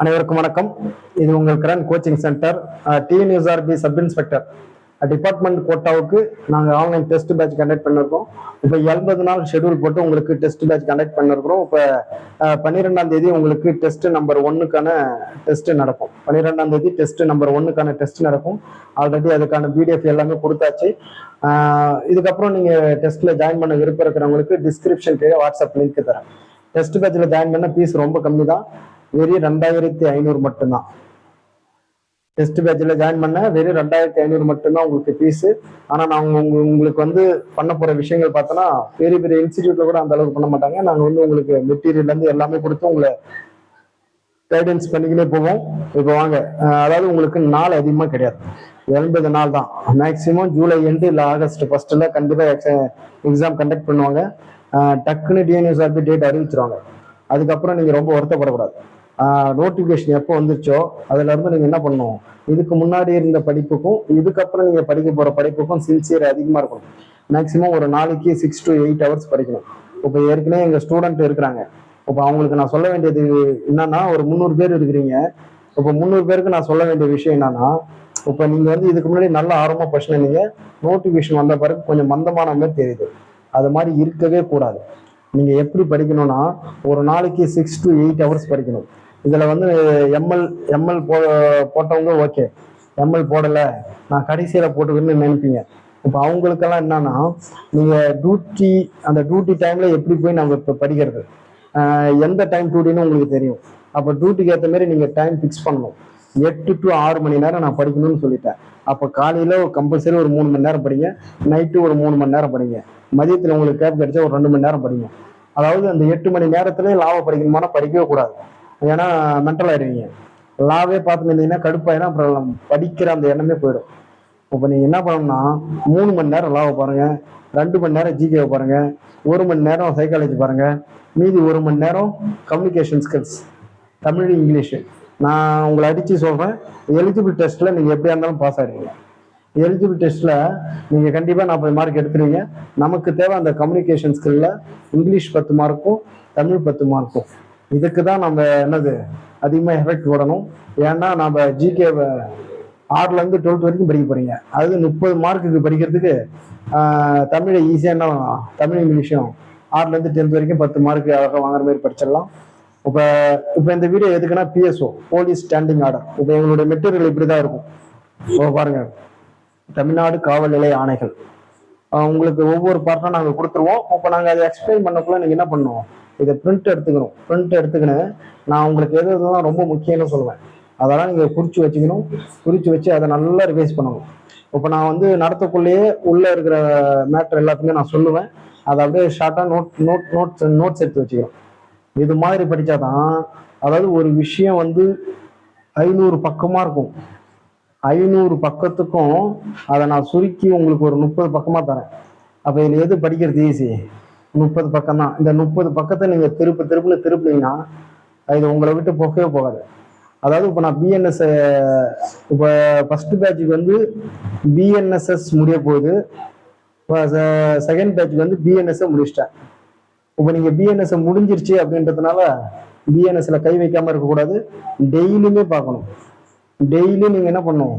அனைவருக்கும் வணக்கம். இது உங்கள் Kiran coaching centre TNURB sub inspector department கோட்டாவுக்கு நாங்கள் ஆன்லைன் டெஸ்ட் பேட்ச் கண்டக்ட் பண்ணிருக்கோம். இப்போ எண்பது நாள் ஷெட்யூல் போட்டு உங்களுக்கு டெஸ்ட் பேட்ச் கண்டக்ட் பண்ணிருக்கிறோம். இப்போ பன்னிரெண்டாம் தேதி உங்களுக்கு டெஸ்ட் நம்பர் ஒன்னுக்கான டெஸ்ட் நடக்கும். பன்னிரெண்டாம் தேதி டெஸ்ட் நம்பர் ஒன்னுக்கான டெஸ்ட் நடக்கும். ஆல்ரெடி அதுக்கான பிடிஎஃப் எல்லாமே கொடுத்தாச்சு. இதுக்கப்புறம் நீங்கள் டெஸ்ட்டில் ஜாயின் பண்ண விருப்பம் இருக்கிறவங்களுக்கு டிஸ்கிரிப்ஷன் கீழே வாட்ஸ்அப் லிங்க் தரேன். டெஸ்ட் பேட்சில் ஜாயின் பண்ண ஃபீஸ் ரொம்ப கம்மி தான். வெறும் ரெண்டாயிரத்தி ஐநூறு மட்டும்தான். டெஸ்ட் பேட்சில் ஜாயின் பண்ண வெறும் ரெண்டாயிரத்தி ஐநூறு மட்டும்தான் உங்களுக்கு ஃபீஸு ஆனால் நாங்கள் உங்க உங்களுக்கு வந்து பண்ண போகிற விஷயங்கள் பார்த்தோன்னா பெரிய பெரிய இன்ஸ்டிடியூட்டில் கூட அந்த அளவுக்கு பண்ண மாட்டாங்க. நாங்கள் வந்து உங்களுக்கு மெட்டீரியல்லேருந்து எல்லாமே கொடுத்து உங்களை கைடன்ஸ் பண்ணிக்கினே போவோம். இப்போ வாங்க. அதாவது உங்களுக்கு நாள் அதிகமாக கிடையாது. எண்பது நாள் தான். மேக்ஸிமம் ஜூலை எண்டு இல்லை ஆகஸ்ட் ஃபர்ஸ்ட்டில் கண்டிப்பாக எக்ஸாம் கண்டக்ட் பண்ணுவாங்க. டக்குன்னு டக்குன்னு டிஎன்எஸ்ஆர்பி டேட் அறிவிச்சிருவாங்க. அதுக்கப்புறம் நீங்கள் ரொம்ப வருத்தப்படக்கூடாது. நோட்டிஃபிகேஷன் எப்போ வந்துச்சோ அதுல இருந்து நீங்கள் என்ன பண்ணணும்? இதுக்கு முன்னாடி இருந்த படிப்புக்கும் இதுக்கப்புறம் நீங்கள் படிக்க போகிற படிப்புக்கும் சின்சியர் அதிகமாக இருக்கணும். மேக்ஸிமம் ஒரு நாளைக்கு சிக்ஸ் டு எயிட் ஹவர்ஸ் படிக்கணும். இப்போ ஏற்கனவே எங்கள் ஸ்டூடெண்ட் இருக்கிறாங்க. இப்போ அவங்களுக்கு நான் சொல்ல வேண்டியது என்னன்னா ஒரு முந்நூறு பேர் இருக்கிறீங்க. இப்போ முந்நூறு பேருக்கு நான் சொல்ல வேண்டிய விஷயம் என்னன்னா இப்போ நீங்க வந்து இதுக்கு முன்னாடி நல்ல ஆர்வமாக படிச்சுனீங்க நோட்டிஃபிகேஷன் வந்த பிறகு கொஞ்சம் மந்தமான மாதிரி தெரியுது. அது மாதிரி இருக்கவே கூடாது. நீங்க எப்படி படிக்கணும்னா ஒரு நாளைக்கு சிக்ஸ் டு எயிட் ஹவர்ஸ் படிக்கணும். இதுல வந்து எம்எல் எம்எல் போ போட்டவங்க ஓகே எம்எல் போடல. நான் கடைசியில போட்டுக்கணும்னு நினைப்பீங்க. இப்போ அவங்களுக்கெல்லாம் என்னன்னா நீங்க டியூட்டி அந்த டியூட்டி டைம்ல எப்படி போய் நம்ம இப்போ படிக்கிறது? எந்த டைம் டியூட்டின்னு உங்களுக்கு தெரியும். அப்போ டியூட்டிக்கு ஏற்ற மாதிரி நீங்க டைம் ஃபிக்ஸ் பண்ணணும். எட்டு டு ஆறு மணி நேரம் நான் படிக்கணும்னு சொல்லிட்டேன். அப்போ காலையில கம்பல்சரி ஒரு மூணு மணி நேரம் படிங்க. நைட்டு ஒரு மூணு மணி நேரம் படிங்க. மதியத்தில் உங்களுக்கு கேப் கிடைச்சா ஒரு ரெண்டு மணி நேரம் படிங்க. அதாவது அந்த எட்டு மணி நேரத்துல லாபம் படிக்கணுமானா படிக்கவே கூடாது. ஏன்னா மென்டல் ஆயிடுவீங்க. லாவே பார்த்துட்டு இருந்தீங்கன்னா கடுப்பாயிடும் அப்புறம் படிக்கிற அந்த எண்ணமே போயிடும். இப்போ நீங்க என்ன பண்ணணும்னா மூணு மணி நேரம் லாவை பாருங்க ரெண்டு மணி நேரம் ஜிகேவை பாருங்க ஒரு மணி நேரம் சைக்காலஜி பாருங்க மீதி ஒரு மணி நேரம் கம்யூனிகேஷன் ஸ்கில்ஸ் தமிழ் இங்கிலீஷு. நான் உங்களை அடித்து சொல்கிறேன் எலிஜிபிள் டெஸ்ட்டில் நீங்கள் எப்படியா இருந்தாலும் பாஸ் ஆகிடுவீங்க எலிஜிபிள் டெஸ்ட்டில் நீங்கள் கண்டிப்பாக நாற்பது மார்க் எடுத்துருவீங்க. நமக்கு தேவை அந்த கம்யூனிகேஷன் ஸ்கில்ல இங்கிலீஷ் பத்து மார்க்கும் தமிழ் பத்து மார்க்கும் இதுக்கு தான் நம்ம என்னது அதிகமாக எஃபெக்ட் போடணும். ஏன்னா நம்ம ஜிகேவை ஆறுலேருந்து டுவெல்த் வரைக்கும் படிக்க போறீங்க. அது முப்பது மார்க்குக்கு படிக்கிறதுக்கு தமிழை ஈஸியாக என்ன தமிழ் இங்கிலீஷும் ஆறுலேருந்து டென்த் வரைக்கும் பத்து மார்க் அழகாக வாங்குற மாதிரி படிச்சிடலாம். இப்போ இப்போ இந்த வீடியோ எதுக்குன்னா பிஎஸ்ஓ போலீஸ் ஸ்டாண்டிங் ஆர்டர் இப்போ எங்களுடைய மெட்டீரியல் இப்படி தான் இருக்கும். இப்போ பாருங்கள் தமிழ்நாடு காவல் நிலைய ஆணைகள். உங்களுக்கு ஒவ்வொரு பார்ட்டும் நாங்கள் கொடுத்துருவோம். இப்போ நாங்கள் அதை எக்ஸ்பிளைன் பண்ணக்குள்ள நீங்கள் என்ன பண்ணுவோம்? இதை பிரிண்ட் எடுத்துக்கணும். பிரிண்ட் எடுத்துக்கின்னு நான் உங்களுக்கு எது எதுலாம் ரொம்ப முக்கியம்னு சொல்லுவேன். அதெல்லாம் நீங்கள் குறித்து வச்சுக்கணும். குறித்து வச்சு அதை நல்லா ரிவைஸ் பண்ணணும். இப்போ நான் வந்து நடத்தக்குள்ளேயே உள்ளே இருக்கிற மேட்ரு எல்லாத்தையுமே நான் சொல்லுவேன். அதை அப்படியே ஷார்ட்டாக நோட் நோட் நோட்ஸ் நோட்ஸ் எடுத்து வச்சுக்கணும். இது மாதிரி படித்தாதான் அதாவது ஒரு விஷயம் வந்து ஐநூறு பக்கமாக இருக்கும். ஐநூறு பக்கத்துக்கும் அதை நான் சுருக்கி உங்களுக்கு ஒரு முப்பது பக்கமாக தரேன். அப்போ இதில் எது படிக்கிறது ஈஸி முப்பது பக்கம் தான் இந்த முப்பது பக்கத்தை நீங்கள் திருப்ப திருப்புல திருப்பினீங்கன்னா இது உங்களை விட்டு போகவே போகாது. அதாவது இப்போ நான் பிஎன்எஸ் இப்போ ஃபர்ஸ்ட் பேட்சுக்கு வந்து பிஎன்எஸ்எஸ் முடிய போகுது. செகண்ட் பேட்சுக்கு வந்து பிஎன்எஸ் முடிச்சிட்டேன். இப்போ நீங்கள் பிஎன்எஸ் முடிஞ்சிருச்சு அப்படின்றதுனால பிஎன்எஸ்ல கை வைக்காம இருக்கக்கூடாது. டெய்லியுமே பார்க்கணும். டெய்லியும் நீங்க என்ன பண்ணணும்?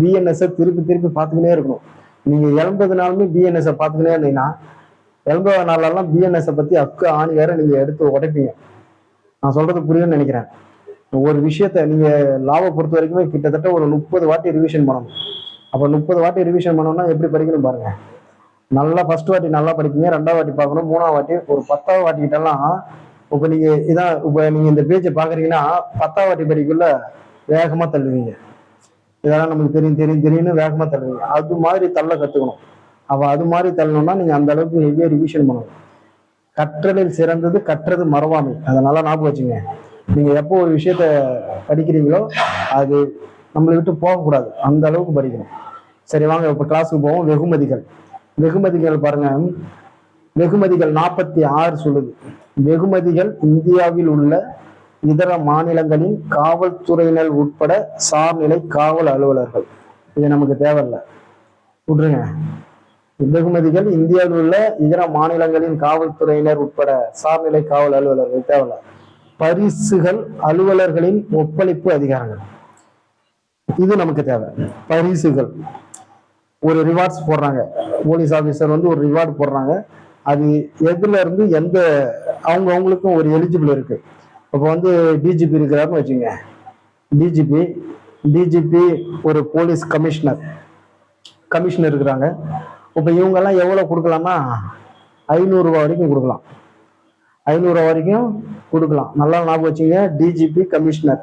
பிஎன்எஸ் திருப்பி திருப்பி பார்த்துக்கினே இருக்கணும். நீங்க இழந்ததுனாலுமே நாளுமே பிஎன்எஸ் பார்த்துக்கினே இருந்தீங்கன்னா எண்பது நாளெல்லாம் பிஎன்எஸை பற்றி அக்கு ஆணி வேற நீங்கள் எடுத்து உடைப்பீங்க. நான் சொல்றது புரியும்னு நினைக்கிறேன். ஒரு விஷயத்த நீங்கள் லாவை பொறுத்த வரைக்குமே கிட்டத்தட்ட ஒரு முப்பது வாட்டி ரிவிஷன் பண்ணணும். அப்போ முப்பது வாட்டி ரிவிஷன் பண்ணணும்னா எப்படி படிக்கணும் பாருங்க. நல்லா ஃபர்ஸ்ட் வாட்டி நல்லா படிப்பீங்க ரெண்டாவது வாட்டி பார்க்கணும் மூணாவது வாட்டி ஒரு பத்தாவது வாட்டி கிட்டலாம். இப்போ நீங்கள் இதான் இப்போ நீங்கள் இந்த பேஜை பார்க்குறீங்கன்னா பத்தாவது வாட்டி படிக்குள்ள வேகமாக தள்ளுவீங்க. இதெல்லாம் நமக்கு தெரியும் தெரியும் தெரியும்னு வேகமாக தள்ளுவீங்க. அது மாதிரி தள்ள கற்றுக்கணும் அப்போ அது மாதிரி தள்ளணும்னா நீங்கள் அந்த அளவுக்கு ஹெவியாக ரிவிஷன் பண்ணணும். கற்றலில் சிறந்தது கற்றது மறவாமை அதை நல்லா ஞாபகம் வச்சுங்க. நீங்கள் எப்போ ஒரு விஷயத்த படிக்கிறீங்களோ அது நம்மளை விட்டு போகக்கூடாது. அந்த அளவுக்கு படிக்கணும். சரி வாங்க இப்போ கிளாஸுக்கு போவோம். வெகுமதிகள். வெகுமதிகள் பாருங்க. வெகுமதிகள் நாற்பத்தி ஆறு சொல்லுது. வெகுமதிகள் இந்தியாவில் உள்ள இதர மாநிலங்களின் காவல்துறையினர் உட்பட சார்நிலை காவல் அலுவலர்கள். இது நமக்கு தேவையில்லை. விட்டுருங்க வெகுமதிகள் இந்தியாவில் உள்ள இதர மாநிலங்களின் காவல்துறையினர் உட்பட சார்நிலை காவல் அலுவலர்கள் தேவையில்ல. பரிசுகள் அலுவலர்களின் ஒப்பளிப்பு அதிகாரங்கள். இது நமக்கு தேவை. பரிசுகள். ஒரு ரிவார்ட்ஸ் போடுறாங்க. போலீஸ் ஆஃபீஸர் வந்து ஒரு ரிவார்டு போடுறாங்க. அது எதுல இருந்து எந்த அவங்க அவங்களுக்கும் ஒரு எலிஜிபிள் இருக்கு. இப்போ வந்து டிஜிபி இருக்கிறாருன்னு வச்சுங்க. டிஜிபி டிஜிபி ஒரு போலீஸ் கமிஷனர் கமிஷனர் இருக்கிறாங்க. இப்போ இவங்கெல்லாம் எவ்வளோ கொடுக்கலாமா? ஐநூறுரூவா வரைக்கும் கொடுக்கலாம். ஐநூறுரூவா வரைக்கும் கொடுக்கலாம். நல்லா ஞாபகம் வச்சுங்க டிஜிபி கமிஷனர்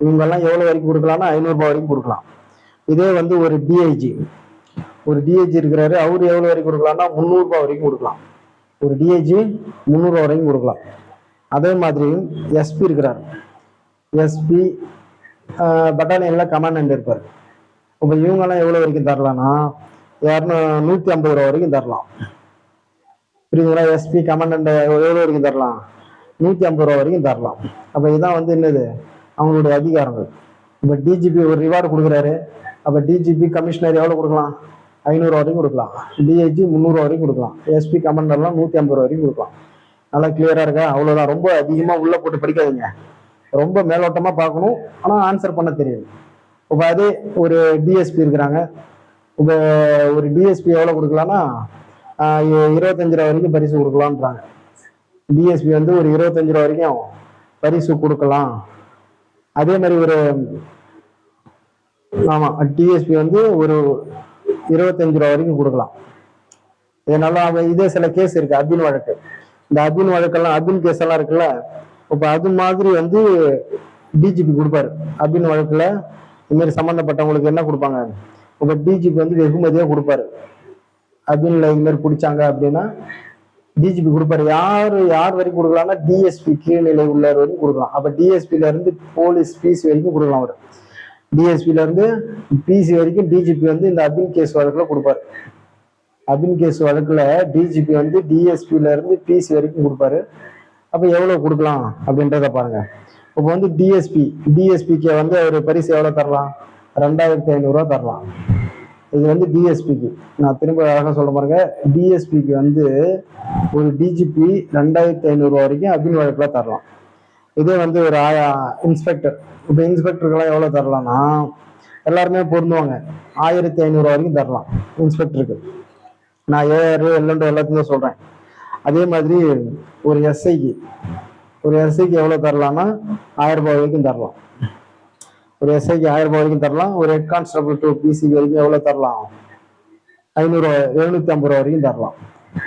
இவங்கெல்லாம் எவ்வளோ வரைக்கும் கொடுக்கலாம்னா ஐநூறுரூபா வரைக்கும் கொடுக்கலாம். இதே வந்து ஒரு டிஐஜி ஒரு டிஐஜி இருக்கிறாரு. அவர் எவ்வளோ வரைக்கும் கொடுக்கலாம்னா முந்நூறுரூபா வரைக்கும் கொடுக்கலாம். ஒரு டிஐஜி முந்நூறுரூவா வரைக்கும் கொடுக்கலாம். அதே மாதிரி எஸ்பி இருக்கிறார். எஸ்பி பட்டாலியனில் கமாண்டன்ட் இருப்பார். இப்போ இவங்கெல்லாம் எவ்வளோ வரைக்கும் தரலான்னா இரநூ நூற்றி ஐம்பது ரூபா வரைக்கும் தரலாம். புரியுதுங்களா? எஸ்பி கமாண்டன்ட் எவ்வளோ வரைக்கும் தரலாம்? நூற்றி ஐம்பது ரூபா வரைக்கும் தரலாம். அப்போ இதான் வந்து என்னது? அவங்களுடைய அதிகாரங்கள். இப்போ டிஜிபி ஒரு ரிவார்டு கொடுக்குறாரு. அப்போ டிஜிபி கமிஷனர் எவ்வளோ கொடுக்கலாம்? ஐநூறுரூவா வரைக்கும் கொடுக்கலாம். டிஐஜி முந்நூறுரூவா வரைக்கும் கொடுக்கலாம். எஸ்பி கமாண்டர்லாம் நூற்றி ஐம்பது ரூபா வரைக்கும் கொடுக்கலாம். நல்லா கிளியராக இருக்கா? அவ்வளோதான் ரொம்ப அதிகமாக உள்ளே போட்டு படிக்காதீங்க. ரொம்ப மேலோட்டமாக பார்க்கணும். ஆனால் ஆன்சர் பண்ண தெரியும். இப்போ அதே ஒரு டிஎஸ்பி இருக்கிறாங்க. இப்போ ஒரு டிஎஸ்பி எவ்வளோ கொடுக்கலான்னா இருபத்தஞ்சு ரூபா வரைக்கும் பரிசு கொடுக்கலான்றாங்க டிஎஸ்பி வந்து ஒரு இருபத்தஞ்சு ரூபா வரைக்கும் பரிசு கொடுக்கலாம். அதே மாதிரி ஒரு ஆமா டிஎஸ்பி வந்து ஒரு இருபத்தஞ்சு ரூபா வரைக்கும் கொடுக்கலாம். இதனால அவன் இதே சில கேஸ் இருக்கு அபின் வழக்கு. இந்த அபின் வழக்கெல்லாம் அபின் கேஸ் எல்லாம் இருக்குல்ல இப்ப அது மாதிரி வந்து டிஜிபி கொடுப்பாரு. அபின் வழக்குல இந்த மாதிரி சம்பந்தப்பட்டவங்களுக்கு என்ன கொடுப்பாங்க? இப்போ டிஜிபி வந்து வெகுமதியா கொடுப்பாரு. அபின்ல இந்த மாதிரி பிடிச்சாங்க அப்படின்னா டிஜிபி கொடுப்பாரு. யாரு யார் வரைக்கும் கொடுக்கலாம்னா டிஎஸ்பி கீழ்நிலை உள்ளவர் வரைக்கும் கொடுக்கலாம். அப்ப டிஎஸ்பில இருந்து போலீஸ் பிசி வரைக்கும் கொடுக்கலாம் அவர். டிஎஸ்பில இருந்து பிசி வரைக்கும் டிஜிபி வந்து இந்த அபின் கேஸ் வழக்குல கொடுப்பாரு. அபின் கேஸ் வழக்குல டிஜிபி வந்து டிஎஸ்பில இருந்து பிசி வரைக்கும் கொடுப்பாரு. அப்ப எவ்வளவு கொடுக்கலாம் அப்படின்றத பாருங்க. இப்போ வந்து டிஎஸ்பி டிஎஸ்பிக்கு வந்து அவர் பரிசு எவ்வளவு தரலாம்? ரெண்டாயிரத்தி ஐநூறுரூவா தரலாம். இது வந்து டிஎஸ்பிக்கு நான் திரும்ப அழகாக சொல்ல பாருங்க. டிஎஸ்பிக்கு வந்து ஒரு டிஜிபி ரெண்டாயிரத்தி ஐநூறுரூவா வரைக்கும் அக்னி வழக்கில் தரலாம். இதே வந்து ஒரு ஆயா இன்ஸ்பெக்டர் இப்போ இன்ஸ்பெக்டருக்கெல்லாம் எவ்வளோ தரலாம்னா எல்லாருமே பொருந்துவாங்க. ஆயிரத்தி ஐநூறுரூவா வரைக்கும் தரலாம் இன்ஸ்பெக்டருக்கு நான் ஏஆர் எல்என்டோ தான் சொல்கிறேன் அதே மாதிரி ஒரு எஸ்ஐக்கு ஒரு எஸ்ஐக்கு எவ்வளோ தரலாம்னா ஆயிரம் ரூபாய் வரைக்கும் தரலாம். ஒரு எஸ்ஐக்கு ஆயிரம் ரூபாய் வரைக்கும் தரலாம். ஒரு ஹெட் கான்ஸ்டபிள் டூ பிசி வரைக்கும் எவ்வளோ தரலாம்? ஐநூறு எழுநூத்தி ஐம்பது ரூபா வரைக்கும் தரலாம்.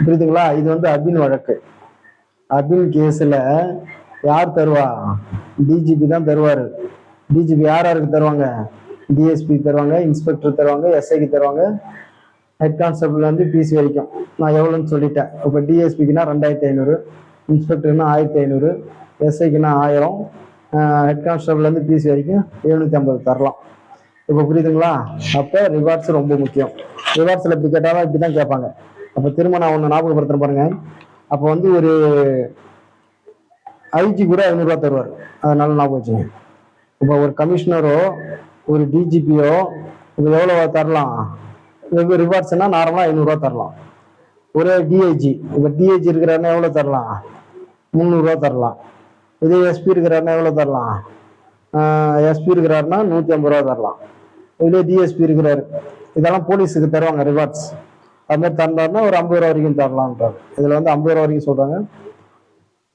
புரியுதுங்களா? இது வந்து அபின் வழக்கு. அபின் கேஸில் யார் தருவா? டிஜிபி தான் தருவார். டிஜிபி யார் யாருக்கு தருவாங்க? டிஎஸ்பி தருவாங்க இன்ஸ்பெக்டர் தருவாங்க எஸ்ஐக்கு தருவாங்க. ஹெட் கான்ஸ்டபிள் வந்து பிசி வரைக்கும். நான் எவ்வளோன்னு சொல்லிட்டேன். இப்போ டிஎஸ்பிக்குனா ரெண்டாயிரத்தி ஐநூறு இன்ஸ்பெக்டர்னா ஆயிரத்தி ஐநூறு எஸ்ஐக்குனா ஆயிரம் ஹெட் கான்ஸ்டபிள் பிசி வரைக்கும் எழுநூற்றி ஐம்பது தரலாம். இப்போ புரியுதுங்களா? அப்போ ரிவார்ட்ஸ் ரொம்ப முக்கியம். ரிவார்ட்ஸில் இப்படி கேட்டாலும் இப்படி தான் கேட்பாங்க. அப்போ திரும்ப நான் ஒன்று ஞாபகப்படுத்துறேன் பாருங்க. அப்போ வந்து ஒரு ஐஜி கூட ஐநூறுரூவா தருவார். அதனால ஞாபகம் வச்சுங்க. இப்போ ஒரு கமிஷனரோ ஒரு டிஜிபியோ இப்போ எவ்வளோ தரலாம்? ரிவார்ட்ஸ்னால் நார்மலாக ஐநூறுரூவா தரலாம். ஒரு டிஐஜி இப்போ டிஐஜி இருக்கிறாருன்னா எவ்வளோ தரலாம்? முந்நூறுரூவா தரலாம். இதே எஸ்பி இருக்கிறாருன்னா எவ்வளோ தரலாம்? எஸ்பி இருக்கிறாருன்னா நூற்றி ஐம்பது ரூபா தரலாம். இதுலேயே டிஎஸ்பி இருக்கிறாரு. இதெல்லாம் போலீஸுக்கு தருவாங்க ரிவார்ட்ஸ் அது மாதிரி தந்தாருன்னா ஒரு ஐம்பது ரூபா வரைக்கும் தரலான்றாரு இதில் வந்து ஐம்பது ரூபா வரைக்கும் சொல்கிறாங்க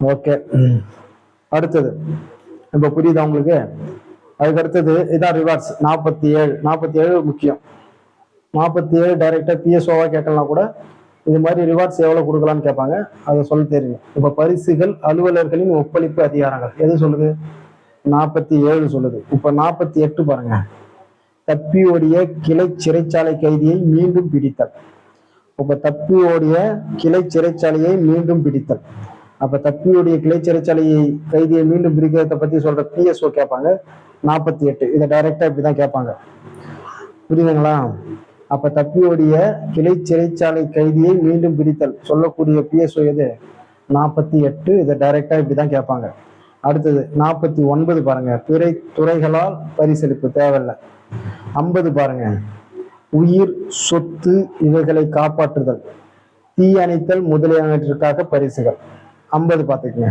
ஓகே. அடுத்தது. இப்போ புரியுதா உங்களுக்கு? அதுக்கு அடுத்தது இதான் ரிவார்ட்ஸ் நாற்பத்தி ஏழு. நாற்பத்தி ஏழு முக்கியம். நாற்பத்தி ஏழு டைரக்டா பிஎஸ்ஓவா கேட்கலாம் கூட இது மாதிரி ரிவார்ட்ஸ் எவ்வளவு கொடுக்கலாம்னு கேட்பாங்க. அதை சொல்ல தெரியும் இப்போ பரிசுகள் அலுவலர்களின் ஒப்பளிப்பு அதிகாரங்கள். எது சொல்லுது? நாற்பத்தி ஏழு சொல்லுது. இப்போ நாற்பத்தி எட்டு பாருங்க. தப்பி ஓடிய கிளை சிறைச்சாலை கைதியை மீண்டும் பிடித்தல். இப்ப தப்பி ஓடிய கிளை சிறைச்சாலையை மீண்டும் பிடித்தல். அப்ப தப்பியுடைய கிளை சிறைச்சாலையை கைதியை மீண்டும் பிடிக்கிறத பத்தி சொல்ற பிஎஸ்ஓ கேட்பாங்க. நாற்பத்தி எட்டு இதை டைரக்டா இப்படிதான் கேட்பாங்க. புரியுதுங்களா? அப்ப தப்பியோடைய கிளை சிறைச்சாலை கைதியை மீண்டும் பிடித்தல் சொல்லக்கூடிய பிஎஸ்ஓ எது? நாற்பத்தி எட்டு. இதை டைரக்டா இப்படிதான் கேட்பாங்க. அடுத்தது நாற்பத்தி ஒன்பது பாருங்க. துறை துறைகளால் பரிசளிப்பு தேவையில்லை. ஐம்பது பாருங்க. உயிர் சொத்து இவைகளை காப்பாற்றுதல். தீயணைத்தல் முதலியவற்றிற்காக பரிசுகள். ஐம்பது பார்த்துக்குங்க.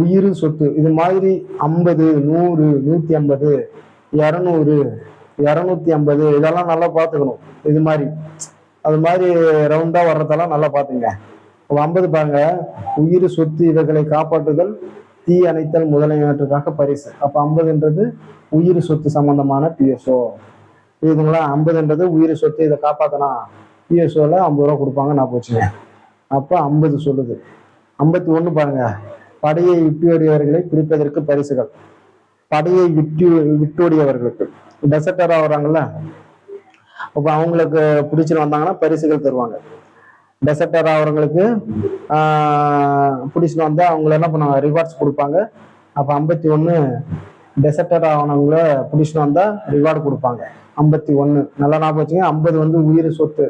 உயிர் சொத்து. இது மாதிரி ஐம்பது நூறு நூத்தி ஐம்பது இரநூறு இரநூத்தி ஐம்பது இதெல்லாம் நல்லா பார்த்துக்கணும். இது மாதிரி. அது மாதிரி ரவுண்டா வர்றதெல்லாம் நல்லா பார்த்துங்க. ஐம்பது பாருங்க. உயிர் சொத்து இவைகளை காப்பாற்றுதல் தீ அணைத்தல் முதலியவற்றுக்காக பரிசு. அப்ப ஐம்பதுன்றது உயிர் சொத்து சம்பந்தமான பிஎஸ்ஓ இதுங்களா ஐம்பதுன்றது உயிர் சொத்து இதை காப்பாத்தினா பிஎஸ்ஓல ஐம்பது ரூபா கொடுப்பாங்க நான் போச்சுங்க. அப்ப ஐம்பது சொல்லுது. ஐம்பத்தி ஒன்று பாருங்க. படையை விட்டோடியவர்களை பிடிப்பதற்கு பரிசுகள். படையை விட்டு விட்டோடியவர்களுக்கு டெசர்டராக வராங்கல்ல அப்ப அவங்களுக்கு பிடிச்சிட்டு வந்தாங்கன்னா பரிசுகள் தருவாங்க. டெசர்டர் ஆகிறவங்களுக்கு பிடிச்சிட்டு வந்தா அவங்கள என்ன பண்ணுவாங்க? ரிவார்ட்ஸ் கொடுப்பாங்க. அப்ப ஐம்பத்தி ஒண்ணு டெசர்டர் ஆனவங்கள பிடிச்சிட்டு வந்தா ரிவார்டு கொடுப்பாங்க. ஐம்பத்தி ஒண்ணு நல்லா ஞாபகம் வச்சுங்க. ஐம்பது வந்து உயிர் சொத்து.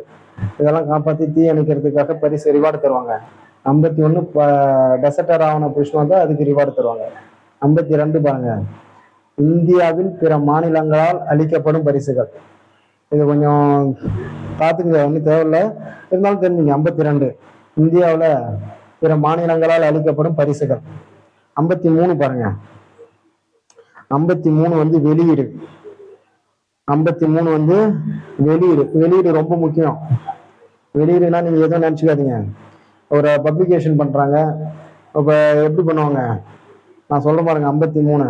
இதெல்லாம் காப்பாத்தி தீ அணைக்கிறதுக்காக பரிசு ரிவார்டு தருவாங்க. ஐம்பத்தி ஒண்ணு டெசர்டர் ஆவண பிடிச்சிட்டு வந்தா அதுக்கு ரிவார்டு தருவாங்க. ஐம்பத்தி ரெண்டு பாருங்க. இந்தியாவில் பிற மாநிலங்களால் அளிக்கப்படும் பரிசுகள். இது கொஞ்சம் பார்த்துங்க ஒன்றும் தேவையில்ல. இருந்தாலும் தெரிஞ்சுங்க ஐம்பத்தி ரெண்டு இந்தியாவில் பிற மாநிலங்களால் அளிக்கப்படும் பரிசுகள். ஐம்பத்தி மூணு பாருங்க. ஐம்பத்தி மூணு வந்து வெளியீடு. ஐம்பத்தி மூணு வந்து வெளியீடு. வெளியீடு ரொம்ப முக்கியம். வெளியீடுனா நீங்க எதுவும் நினச்சிக்காதீங்க. ஒரு பப்ளிகேஷன் பண்றாங்க. இப்போ எப்படி பண்ணுவாங்க? நான் சொல்ல பாருங்க ஐம்பத்தி மூணு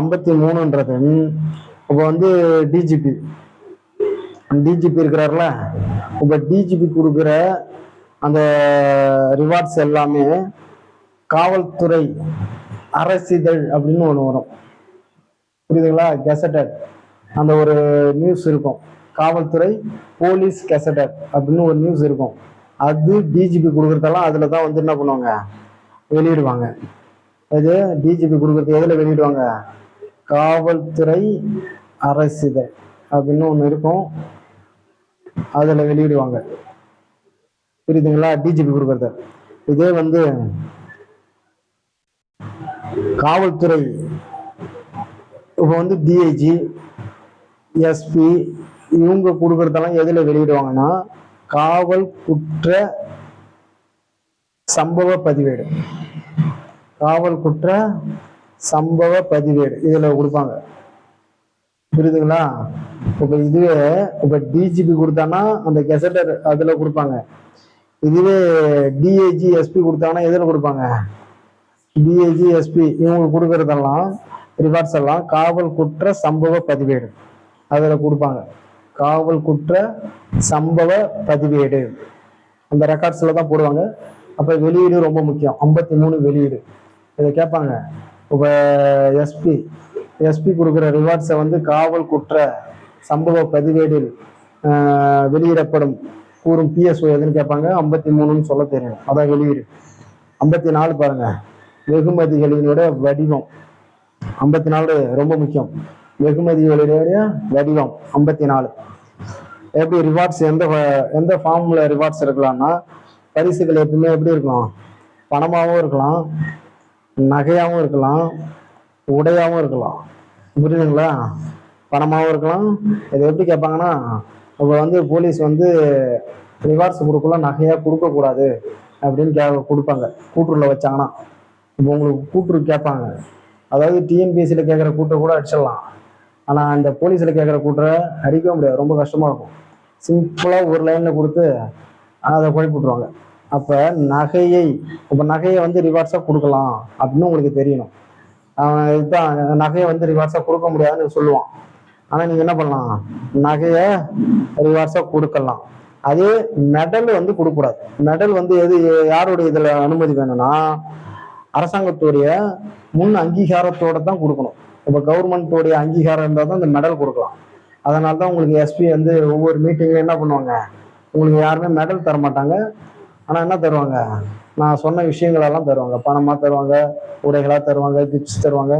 ஐம்பத்தி மூணுன்றது. இப்போ வந்து டிஜிபி டிஜிபி இருக்கிறார்ல இப்போ டிஜிபி கொடுக்குற அந்த ரிவார்ட்ஸ் எல்லாமே காவல்துறை அரசிதழ் அப்படின்னு ஒன்று வரும். புரியுதுங்களா? கெசட்டட் அந்த ஒரு நியூஸ் இருக்கும். காவல்துறை போலீஸ் கெசட்டட் அப்படின்னு ஒரு நியூஸ் இருக்கும். அது டிஜிபி கொடுக்குறதெல்லாம் அதில் தான் வந்து என்ன பண்ணுவாங்க? வெளியிடுவாங்க. இது டிஜிபி கொடுக்குறது எதில் வெளியிடுவாங்க? காவல்துறை அரசிதழ் அப்படின்னு ஒன்று இருக்கும். அதில் வெளியிடுவாங்க. புரியுதுங்களா? டிஜிபி கொடுக்குறது. இதே வந்து காவல்துறை இப்போ வந்து டிஐஜி எஸ்பி இவங்க கொடுக்குறதெல்லாம் எதுல வெளியிடுவாங்கன்னா காவல் குற்ற சம்பவ பதிவேடு. காவல் குற்ற சம்பவ பதிவேடு இதில் கொடுப்பாங்க. புரியுதுங்களா? இப்போ இதுவே இப்போ டிஜிபி கொடுத்தான்னா அந்த கெசட்டர் அதில் கொடுப்பாங்க. இதுவே டிஐஜி எஸ்பி கொடுத்தாங்கன்னா எதில் கொடுப்பாங்க? டிஏஜி எஸ்பி இவங்க கொடுக்கறதெல்லாம் ரிவார்ட்ஸ் எல்லாம் காவல் குற்ற சம்பவ பதிவேடு. அதில் கொடுப்பாங்க. காவல் குற்ற சம்பவ பதிவேடு. அந்த ரெக்கார்ட்ஸில் தான் போடுவாங்க. அப்போ வெளியீடு ரொம்ப முக்கியம். ஐம்பத்தி மூணு வெளியீடு. இதை கேட்பாங்க. இப்போ எஸ்பி எஸ்பி கொடுக்குற ரிவார்ட்ஸை வந்து காவல் குற்ற சம்பவ பதிவேடில் வெளியிடப்படும் கூறும் பிஎஸ்ஓ எதுன்னு கேட்பாங்க. ஐம்பத்தி மூணுன்னு சொல்ல தெரியும். அதான் வெளியீடு. ஐம்பத்தி நாலு பாருங்க. வெகுமதிகளினுடைய வடிவம். ஐம்பத்தி நாலு ரொம்ப முக்கியம். வெகுமதிகளினுடைய வடிவம் ஐம்பத்தி நாலு. எப்படி ரிவார்ட்ஸ் எந்த எந்த ஃபார்ம்ல ரிவார்ட்ஸ் இருக்கலாம்னா பரிசுகள் எப்பவுமே எப்படி இருக்கலாம் பணமாகவும் இருக்கலாம். நகையாகவும் இருக்கலாம் உடையாகவும் இருக்கலாம். புரியுதுங்களா? பணமாகவும் இருக்கலாம். இதை எப்படி கேட்பாங்கன்னா இப்போ வந்து போலீஸ் வந்து ரிவார்ட்ஸ் கொடுக்கல நகையாக கொடுக்கக்கூடாது அப்படின்னு கே கொடுப்பாங்க. கூட்டுருல வச்சாங்கன்னா. இப்போ உங்களுக்கு கூட்டுரு கேட்பாங்க. அதாவது டிஎன்பிஎஸ்சியில் கேட்குற கூட்டை கூட அடிச்சிடலாம். ஆனால் அந்த போலீஸில் கேட்குற கூட்டரை அடிக்கவே முடியாது. ரொம்ப கஷ்டமாக இருக்கும். சிம்பிளாக ஒரு லைனில் கொடுத்து அதை குழப்பி விட்ருவாங்க அப்போ நகையை இப்போ நகையை வந்து ரிவார்ட்ஸாக கொடுக்கலாம் அப்படின்னு உங்களுக்கு தெரியணும். அவன் இதுதான் நகையை வந்து ரிவார்ட்ஸாக கொடுக்க முடியாதுன்னு சொல்லுவான். ஆனால் நீங்கள் என்ன பண்ணலாம்? நகையை ரிவார்ட்ஸாக கொடுக்கலாம். அதே மெடல் வந்து கொடுக்கக்கூடாது. மெடல் வந்து எது யாருடைய இதில் அனுமதி வேணும்னா அரசாங்கத்துடைய முன் அங்கீகாரத்தோட தான் கொடுக்கணும். இப்போ கவர்மெண்ட்டோடைய அங்கீகாரம் இருந்தால் தான் இந்த மெடல் கொடுக்கலாம். அதனால தான் உங்களுக்கு எஸ்பி வந்து ஒவ்வொரு மீட்டிங்ல என்ன பண்ணுவாங்க? உங்களுக்கு யாருமே மெடல் தர மாட்டாங்க ஆனால் என்ன தருவாங்க? நான் சொன்ன விஷயங்களெல்லாம் தருவாங்க. பணமாக தருவாங்க உடைகளாக தருவாங்க கிஃப்ட்ஸ் தருவாங்க.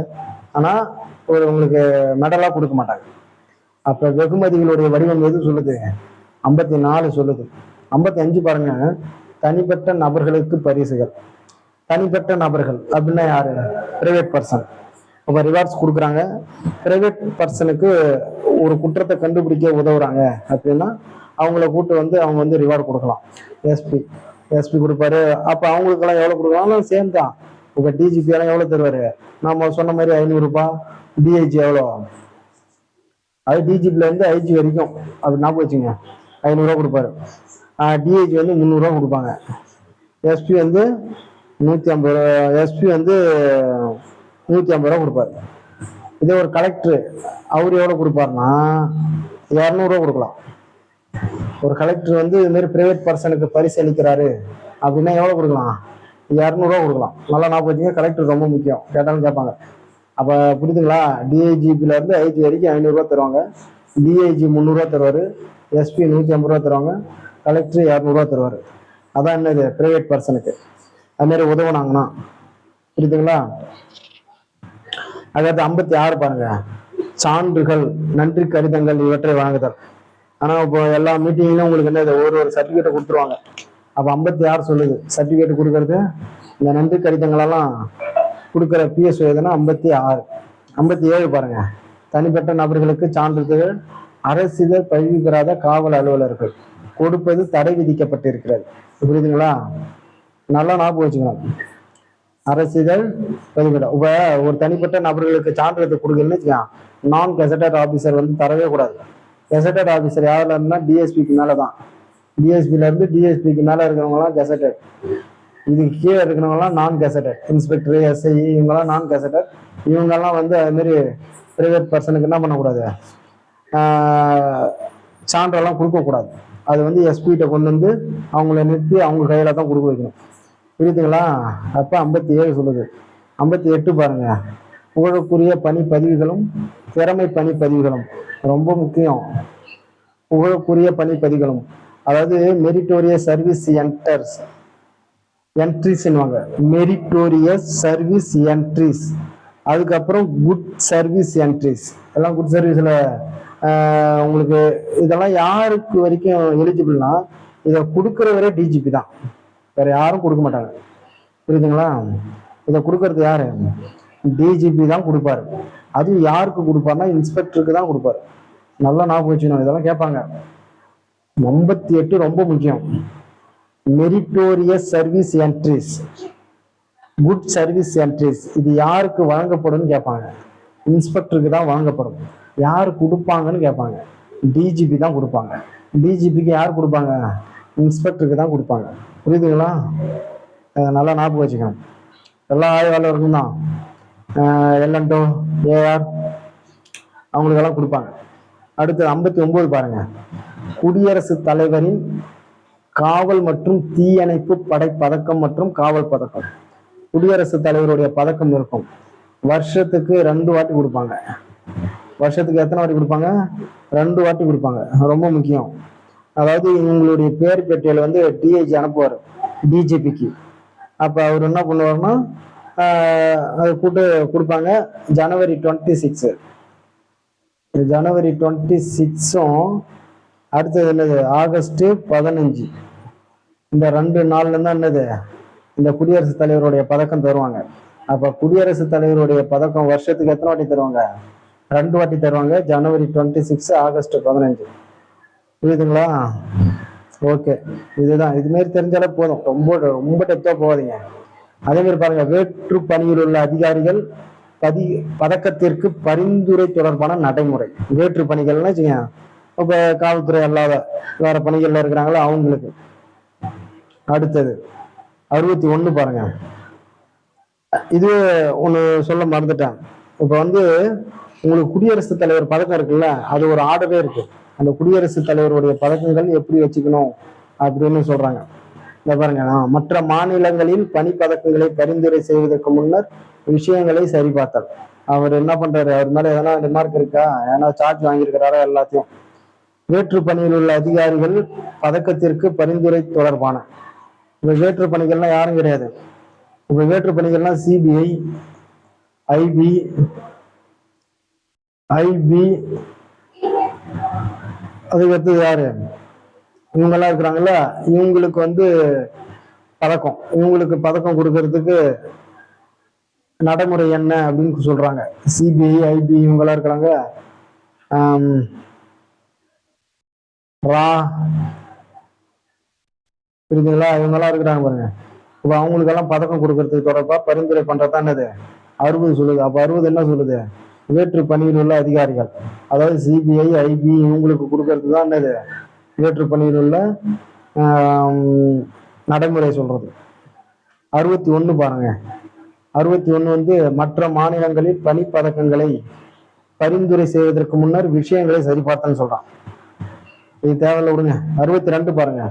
ஆனால் ஒரு உங்களுக்கு மெடலாக கொடுக்க மாட்டாங்க. அப்போ வெகுமதிகளுடைய வடிவம் எது சொல்லுது? ஐம்பத்தி நாலு சொல்லுது. ஐம்பத்தி அஞ்சு பாருங்க. தனிப்பட்ட நபர்களுக்கு பரிசுகள். தனிப்பட்ட நபர்கள் அப்படின்னா யாரு? பிரைவேட் பர்சன் இப்போ ரிவார்ட்ஸ் கொடுக்குறாங்க. பிரைவேட் பர்சனுக்கு ஒரு குற்றத்தை கண்டுபிடிக்க உதவுறாங்க அப்படின்னா அவங்கள கூட்டு வந்து அவங்க வந்து ரிவார்டு கொடுக்கலாம். எஸ்பி எஸ்பி கொடுப்பாரு. அப்போ அவங்களுக்கெல்லாம் எவ்வளோ கொடுக்கலாம்? சேம் தான். இப்போ டிஜிபி எல்லாம் எவ்வளவு தருவாரு? நம்ம சொன்ன மாதிரி ஐநூறு ரூபாய் டிஐஜி எவ்வளோ அது டிஜிபில இருந்து ஐஜி வரைக்கும். அப்படி ஞாபகம் வச்சுங்க ஐநூறுரூவா கொடுப்பாரு. டிஐஜி வந்து முந்நூறுரூவா கொடுப்பாங்க. எஸ்பி வந்து நூற்றி ஐம்பது ரூபா. எஸ்பி வந்து நூற்றி ஐம்பது ரூபா கொடுப்பாரு. இதே ஒரு கலெக்டர் அவர் எவ்வளோ கொடுப்பாருன்னா இரநூறுவா கொடுக்கலாம். ஒரு கலெக்டர் வந்து இதுமாரி மாதிரி பிரைவேட் பர்சனுக்கு பரிசு அளிக்கிறாரு அப்படின்னா எவ்வளோ கொடுக்கலாம்? இரநூறுவா கொடுக்கலாம். நல்லா ஞாபகம் வச்சுங்க கலெக்டர் ரொம்ப முக்கியம். கேட்டாலும் கேட்பாங்க. அப்போ புரியுதுங்களா? டிஐஜிபில இருந்து ஐஜி வரைக்கும் ஐநூறுரூவா தருவாங்க. டிஐஜி முந்நூறுரூவா தருவார். எஸ்பி நூற்றி ஐம்பது ரூபா தருவாங்க. கலெக்டர் இரநூறுவா தருவார். அதான் என்னது? பிரைவேட் பர்சனுக்கு அது மாதிரி உதவுனாங்கன்னா. புரியுதுங்களா? அதாவது ஐம்பத்தி ஆறு பாருங்க. சான்றுகள் நன்றி கடிதங்கள் இவற்றை வழங்குதல். ஆனா இப்போ எல்லா மீட்டிங்லயும் உங்களுக்கு என்ன ஒரு ஒரு சர்டிபிகேட்டை கொடுத்துருவாங்க. அப்ப ஐம்பத்தி ஆறு சொல்லுது. சர்டிபிகேட் கொடுக்கறது இந்த நன்றி கடிதங்களெல்லாம் கொடுக்குற பிஎஸ் எதுனா ஐம்பத்தி ஆறு ஐம்பத்தி ஏழு பாருங்க. தனிப்பட்ட நபர்களுக்கு சான்றிதழ் அரசிதழ் பதிவு பெறாத காவல் அலுவலர்கள். கொடுப்பது தடை விதிக்கப்பட்டிருக்கிறது. புரியுதுங்களா? நல்லா ஞாபகம் வச்சுக்கணும். அரசிதழ் பதிவிடம் இப்போ ஒரு தனிப்பட்ட நபர்களுக்கு சான்றிதழ் கொடுக்கலன்னு வச்சுக்கோங்க. நான் கெசட்டட் ஆபீசர் வந்து தரவே கூடாது. கெசட்டட் ஆஃபீஸர் யாரில் இருந்தால் டிஎஸ்பிக்கு மேலே தான் டிஎஸ்பியிலேருந்து டிஎஸ்பிக்கு மேலே இருக்கிறவங்களாம் கெசட்டட் இதுக்கு கீழே இருக்கிறவங்களாம் நான் கெசட்டட் இன்ஸ்பெக்டர் எஸ்ஐ இவங்கெல்லாம் நான் கெசட்டட் இவங்கெல்லாம் வந்து அதுமாரி ப்ரைவேட் பிரைவேட் பர்சனுக்கு என்ன பண்ணக்கூடாது? சான்றெல்லாம் கொடுக்கக்கூடாது. அது வந்து எஸ்பிகிட்ட கொண்டு வந்து அவங்கள நிறுத்தி அவங்க கையில் தான் கொடுக்க வைக்கணும். புரியுதுங்களா? அப்போ ஐம்பத்தி ஏழு சொல்லுது. ஐம்பத்தி எட்டு பாருங்கள் புகழுக்குரிய பணி பதிவுகளும் திறமை பணி பதிவுகளும் ரொம்ப முக்கியம். புகழுக்குரிய பணி பதிவுகளும். அதாவது மெரிட்டோரியஸ் சர்வீஸ் என்டர்ஸ் என்ட்ரிஸ்ன்னுவாங்க மெரிட்டோரியஸ் சர்வீஸ் என்ட்ரிஸ் அதுக்கப்புறம் குட் சர்வீஸ் என்ட்ரிஸ் எல்லாம் குட் சர்வீஸில் உங்களுக்கு இதெல்லாம் யாருக்கு வரைக்கும் எலிஜிபிள்னா இதை கொடுக்குறவரே டிஜிபி தான். வேற யாரும் கொடுக்க மாட்டாங்க. புரியுதுங்களா? இதை கொடுக்கறது யாரு? டிஜிபி தான் கொடுப்பாரு. அது யாருக்கு கொடுப்பாருன்னா இன்ஸ்பெக்டருக்கு தான் கொடுப்பாரு. நல்லா ஞாபகம் வச்சுக்கணும் இதெல்லாம் கேட்பாங்க. ஐம்பத்தி எட்டு ரொம்ப முக்கியம். Meritorious service entries good service entries இது யாருக்கு வழங்கப்படும்னு கேட்பாங்க. இன்ஸ்பெக்டருக்கு தான் வழங்கப்படும். யார் கொடுப்பாங்கன்னு கேட்பாங்க. டிஜிபி தான் கொடுப்பாங்க. டிஜிபிக்கு யார் கொடுப்பாங்க? இன்ஸ்பெக்டருக்கு தான் கொடுப்பாங்க. புரியுதுங்களா? நல்லா ஞாபகம் வச்சுக்கணும். எல்லா ஆய்வாளருக்கும் தான். L and O AR? அவங்களுக்கெல்லாம் கொடுப்பாங்க. அடுத்து ஐம்பத்தி ஒன்பது பாருங்க. குடியரசுத் தலைவரின் காவல் மற்றும் தீயணைப்பு படை பதக்கம் மற்றும் காவல் பதக்கம். குடியரசுத் தலைவருடைய பதக்கம் இருக்கும். வருஷத்துக்கு ரெண்டு வாட்டி கொடுப்பாங்க. வருஷத்துக்கு எத்தனை வாட்டி கொடுப்பாங்க? ரெண்டு வாட்டி கொடுப்பாங்க. ரொம்ப முக்கியம். அதாவது இவங்களுடைய பேர் பட்டியல் வந்து டிஐஜி அனுப்புவார். டிஜிபிக்கு அப்போ அவர் என்ன பண்ணுவாருன்னா அது கூட்டு கொடுப்பாங்க. ஜனவரி டுவெண்ட்டி சிக்ஸு ஜனவரி டுவெண்ட்டி சிக்ஸும் அடுத்தது என்னது? ஆகஸ்ட்டு பதினஞ்சு. இந்த ரெண்டு நாள்ல தான் என்னது? இந்த குடியரசுத் தலைவருடைய பதக்கம் தருவாங்க. அப்போ குடியரசுத் தலைவருடைய பதக்கம் வருஷத்துக்கு எத்தனை வாட்டி தருவாங்க? ரெண்டு வாட்டி தருவாங்க. ஜனவரி டுவெண்ட்டி சிக்ஸ் ஆகஸ்ட் பதினஞ்சு. புரியுதுங்களா? ஓகே. இதுதான். இதுமாரி தெரிஞ்சாலே போதும். ரொம்ப ரொம்ப டெப்தா போகாதீங்க. அதே மாதிரி பாருங்க வேற்று பணியில் உள்ள அதிகாரிகள் பதி பதக்கத்திற்கு பரிந்துரை தொடர்பான நடைமுறை. வேற்று பணிகள்னு வச்சுக்கோங்க. இப்ப காவல்துறை அல்லாத வேற பணிகள்ல இருக்கிறாங்களோ அவங்களுக்கு. அடுத்தது அறுபத்தி ஒண்ணு பாருங்க. இது ஒண்ணு சொல்ல மறந்துட்டேன். இப்ப வந்து உங்களுக்கு குடியரசுத் தலைவர் பதக்கம் இருக்குல்ல அது ஒரு ஆர்டரே இருக்கு. அந்த குடியரசுத் தலைவருடைய பதக்கங்கள் எப்படி வச்சுக்கணும் அப்படின்னு சொல்றாங்க. இந்த பாருங்க மற்ற மாநிலங்களில் பணி பதக்கங்களை பரிந்துரை செய்வதற்கு முன்னர் விஷயங்களை சரிபார்த்தல் அவர் என்ன பண்றாரு? அவர் மேல எதனா ரிமார்க் இருக்கா? ஏன்னா சார்ஜ் வாங்கியிருக்கிறாரா எல்லாத்தையும்? வேற்று பணியில் உள்ள அதிகாரிகள் பதக்கத்திற்கு பரிந்துரை தொடர்பான. இப்ப வேற்று பணிகள்லாம் யாரும் கிடையாது. இப்ப வேற்று பணிகள்லாம் சிபிஐ ஐபி ஐபி அதுக்கு அடுத்தது யாரு? இவங்கெல்லாம் இருக்கிறாங்கல்ல இவங்களுக்கு வந்து பதக்கம் இவங்களுக்கு பதக்கம் கொடுக்கறதுக்கு நடைமுறை என்ன அப்படின்னு சொல்றாங்க. சிபிஐ ஐபி இவங்கெல்லாம் இருக்கிறாங்க. ரா. புரியுதுங்களா? இவங்கெல்லாம் இருக்கிறாங்க பாருங்க. இப்போ அவங்களுக்கெல்லாம் பதக்கம் கொடுக்கறதுக்கு தொடர்பாக பரிந்துரை பண்றதா என்னது? அறுபது சொல்லுது. அப்போ அறுபது என்ன சொல்லுது? வேற்று பணியில் உள்ள அதிகாரிகள் அதாவது சிபிஐ ஐபி இவங்களுக்கு கொடுக்கறது தான் என்னது? ஏற்றுப்பணியில் பணியில் உள்ள நடைமுறை சொல்றது. அறுபத்தி ஒன்று பாருங்க. அறுபத்தி ஒன்று வந்து மற்ற மாநிலங்களில் பணிப்பதக்கங்களை பரிந்துரை செய்வதற்கு முன்னர் விஷயங்களை சரிபார்த்தன்னு சொல்றான். இது தேவையில்ல விடுங்க. அறுபத்தி ரெண்டு பாருங்க.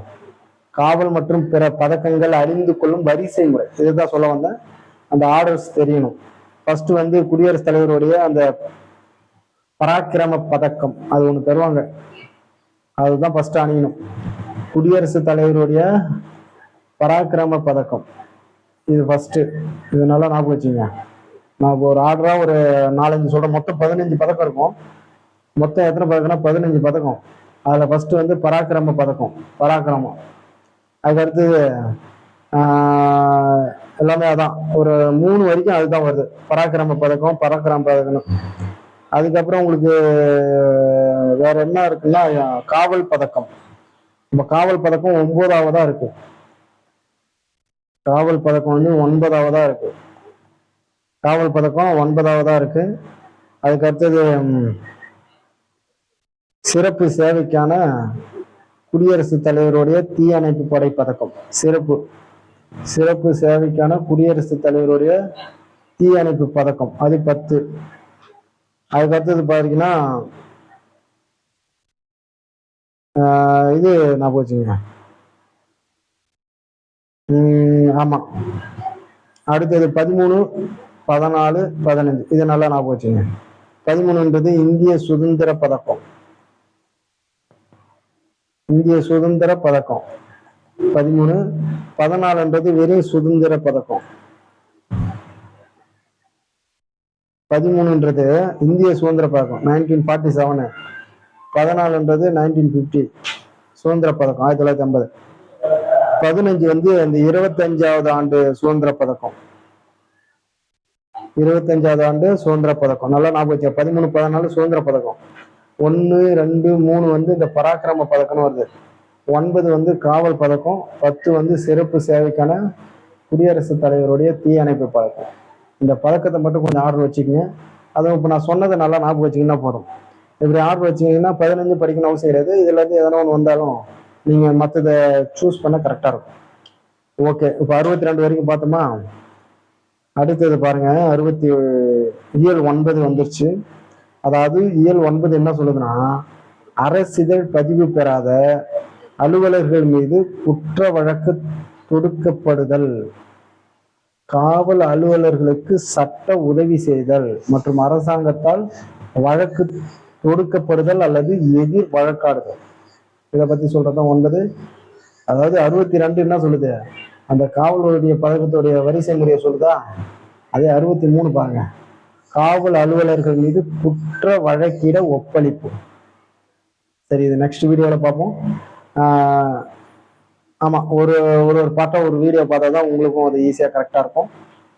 காவல் மற்றும் பிற பதக்கங்கள் அறிந்து கொள்ளும் வரிசை முறை. இதுதான் சொல்ல வந்தேன் அந்த ஆர்டர்ஸ் தெரியணும். ஃபர்ஸ்ட் வந்து குடியரசுத் தலைவருடைய அந்த பராக்கிரம பதக்கம் அது ஒன்று தருவாங்க. அதுதான் ஃபர்ஸ்ட் அணியணும். குடியரசுத் தலைவருடைய பராக்கிரம பதக்கம். இது ஃபர்ஸ்ட் இது நல்லா ஞாபகம் வச்சுங்க. நான் இப்போ ஒரு ஆர்டரா ஒரு நாலஞ்சு சொல்றேன். மொத்தம் பதினஞ்சு பதக்கம் இருக்கும். மொத்தம் எத்தனை பதக்கம்னா பதினஞ்சு பதக்கம். அதுல ஃபர்ஸ்ட் வந்து பராக்கிரம பதக்கம். பராக்கிரமம். அதுக்கடுத்து எல்லாமே அதான். ஒரு மூணு வரைக்கும் அதுதான் வருது. பராக்கிரம பதக்கம் பராக்கிரம பதக்கம் அதுக்கப்புறம் உங்களுக்கு வேற என்ன இருக்குன்னா காவல் பதக்கம். நம்ம காவல் பதக்கம் ஒன்பதாவதா இருக்கு. காவல் பதக்கம் வந்து ஒன்பதாவதா இருக்கு. காவல் பதக்கம் ஒன்பதாவதா இருக்கு. அதுக்கு அடுத்தது சிறப்பு சேவைக்கான குடியரசுத் தலைவருடைய தீயணைப்பு படை பதக்கம். சிறப்பு சிறப்பு சேவைக்கான குடியரசுத் தலைவருடைய தீயணைப்பு பதக்கம். அது பத்து. அதுக்கு அடுத்தது பாத்தீங்கன்னா இது நான் போச்சுங்க உம் ஆமா. அடுத்தது பதிமூணு பதினாலு பதினஞ்சு இது நல்லா நான் போச்சுங்க பதிமூணுன்றது இந்திய சுதந்திர பதக்கம். இந்திய சுதந்திர பதக்கம். பதிமூணு பதினாலுன்றது வெறும் சுதந்திர பதக்கம். பதிமூணுன்றது இந்திய சுதந்திர பதக்கம் நைன்டீன் ஃபார்ட்டி செவனு பதினாலுன்றது நைன்டீன் ஃபிஃப்டி சுதந்திர பதக்கம் ஆயிரத்தி தொள்ளாயிரத்தி ஐம்பது. பதினஞ்சு வந்து அந்த இருபத்தஞ்சாவது ஆண்டு சுதந்திர பதக்கம். இருபத்தஞ்சாவது ஆண்டு சுதந்திர பதக்கம். நல்லா ஞாபகம் பதிமூணு பதினாலு சுதந்திர பதக்கம். ஒன்று ரெண்டு மூணு வந்து இந்த பராக்கிரம பதக்கம்னு வருது. ஒன்பது வந்து காவல் பதக்கம் பத்து வந்து சிறப்பு சேவைக்கான குடியரசுத் தலைவருடைய தீயணைப்பு பதக்கம். இந்த பழக்கத்தை மட்டும் கொஞ்சம் ஆர்டர் வச்சுக்கோங்க. அதுவும் இப்போ நான் சொன்னதை நல்லா ஞாபகம் வச்சிங்கன்னா போதும். இப்படி ஆர்டர் வச்சிங்கன்னா பதினஞ்சு படிக்கணும் அவசியம் கிடையாது. இதுலேருந்து எதனா ஒன்று வந்தாலும் நீங்கள் மற்றதை சூஸ் பண்ண கரெக்டாக இருக்கும். ஓகே இப்போ அறுபத்தி ரெண்டு வரைக்கும் பார்த்தோமா? அடுத்தது பாருங்க அறுபத்தி இயல் ஒன்பது வந்துருச்சு. அதாவது இயல் ஒன்பது என்ன சொல்லுதுன்னா அரசிதழ் பதிவு பெறாத அலுவலர்கள் மீது குற்ற வழக்கு தொடுக்கப்படுதல். காவல் அலுவலர்களுக்கு சட்ட உதவி செய்தல் மற்றும் அரசாங்கத்தால் வழக்கு தொடுக்கப்படுதல் அல்லது எதிர் வழக்காடுதல். இதை பத்தி சொல்றதுதான் ஒன்பது. அதாவது அறுபத்தி ரெண்டு என்ன சொல்லுது? அந்த காவலருடைய பழக்கத்துடைய வரிசை முறையை சொல்லுதா? அதே அறுபத்தி மூணு பாருங்க. காவல் அலுவலர்கள் மீது குற்ற வழக்கிட ஒப்பளிப்பு. சரி இது நெக்ஸ்ட் வீடியோவில் பார்ப்போம். ஆமாம் ஆமா ஒரு ஒரு ஒரு பாட்டா ஒரு வீடியோ பார்த்தா தான் உங்களுக்கும் அது ஈஸியாக கரெக்டாக இருக்கும்.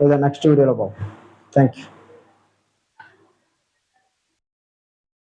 இதை நெக்ஸ்ட் வீடியோவில் பார்ப்போம். தேங்க்யூ